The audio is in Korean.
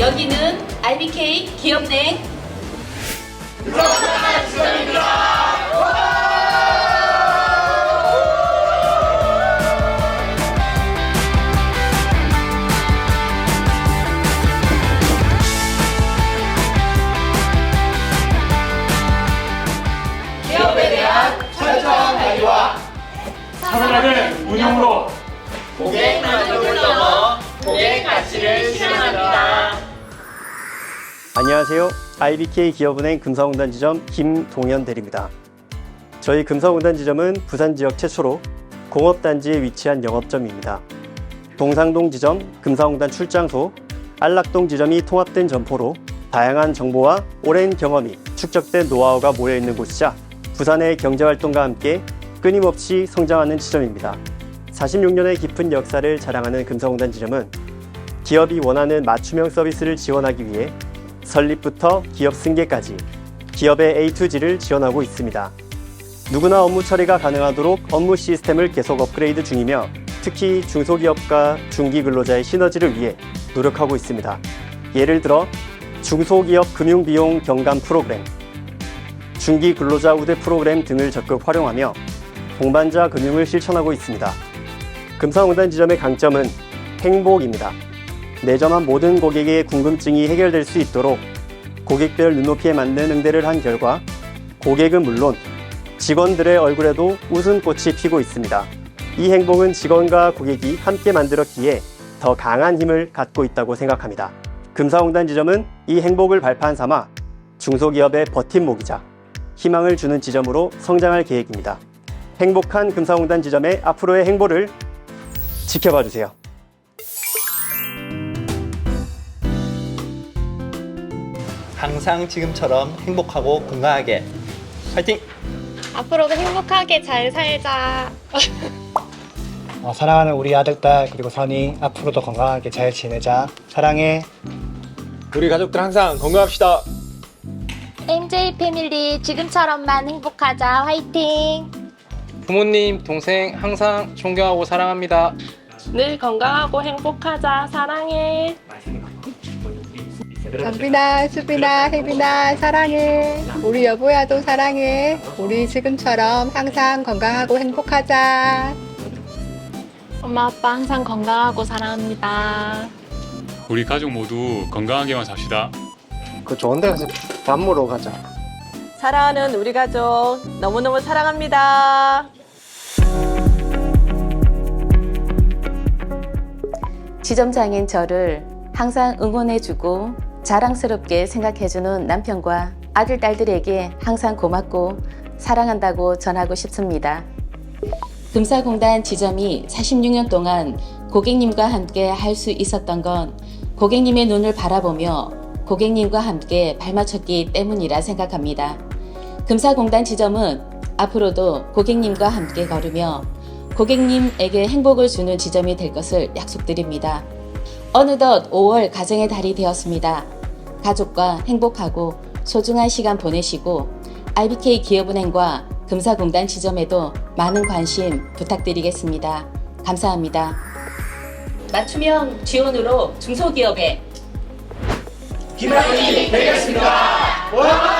여기는 IBK 기업은행 부동산 시장입니다. 사랑하는 운영으로 안녕하세요. IBK 기업은행 금사공단 지점 김동현 대리입니다. 저희 금사공단 지점은 부산 지역 최초로 공업단지에 위치한 영업점입니다. 동상동 지점, 금사공단 출장소, 안락동 지점이 통합된 점포로 다양한 정보와 오랜 경험이 축적된 노하우가 모여 있는 곳이자 부산의 경제활동과 함께 끊임없이 성장하는 지점입니다. 46년의 깊은 역사를 자랑하는 금사공단 지점은 기업이 원하는 맞춤형 서비스를 지원하기 위해 설립부터 기업 승계까지 기업의 A to G를 지원하고 있습니다. 누구나 업무 처리가 가능하도록 업무 시스템을 계속 업그레이드 중이며 특히 중소기업과 중기 근로자의 시너지를 위해 노력하고 있습니다. 예를 들어 중소기업 금융비용 경감 프로그램, 중기 근로자 우대 프로그램 등을 적극 활용하며 동반자 금융을 실천하고 있습니다. 금상공단 지점의 강점은 행복입니다. 내점한 모든 고객의 궁금증이 해결될 수 있도록 고객별 눈높이에 맞는 응대를 한 결과 고객은 물론 직원들의 얼굴에도 웃음꽃이 피고 있습니다. 이 행복은 직원과 고객이 함께 만들었기에 더 강한 힘을 갖고 있다고 생각합니다. 금사공단 지점은 이 행복을 발판 삼아 중소기업의 버팀목이자 희망을 주는 지점으로 성장할 계획입니다. 행복한 금사공단 지점의 앞으로의 행보를 지켜봐 주세요. 항상 지금처럼 행복하고 건강하게 파이팅! 앞으로도 행복하게 잘 살자. 어, 사랑하는 우리 아들, 딸, 그리고 선이 앞으로도 건강하게 잘 지내자. 사랑해. 우리 가족들 항상 건강합시다. MJ 패밀리 지금처럼만 행복하자. 화이팅! 부모님, 동생 항상 존경하고 사랑합니다. 늘 건강하고 행복하자. 사랑해. 담비나, 수비나, 혜빈아 사랑해. 우리 여보야도 사랑해. 우리 지금처럼 항상 건강하고 행복하자. 엄마 아빠 항상 건강하고 사랑합니다. 우리 가족 모두 건강하게만 삽시다. 그 좋은 데 가서 밥 먹으러 가자. 사랑하는 우리 가족 너무너무 사랑합니다. 지점장인 저를 항상 응원해주고 자랑스럽게 생각해주는 남편과 아들, 딸들에게 항상 고맙고 사랑한다고 전하고 싶습니다. 금사공단 지점이 46년 동안 고객님과 함께 할 수 있었던 건 고객님의 눈을 바라보며 고객님과 함께 발맞췄기 때문이라 생각합니다. 금사공단 지점은 앞으로도 고객님과 함께 걸으며 고객님에게 행복을 주는 지점이 될 것을 약속드립니다. 어느덧 5월 가정의 달이 되었습니다. 가족과 행복하고 소중한 시간 보내시고 IBK 기업은행과 금사공단 지점에도 많은 관심 부탁드리겠습니다. 감사합니다. 맞춤형 지원으로 중소기업에 기반이 되겠습니다.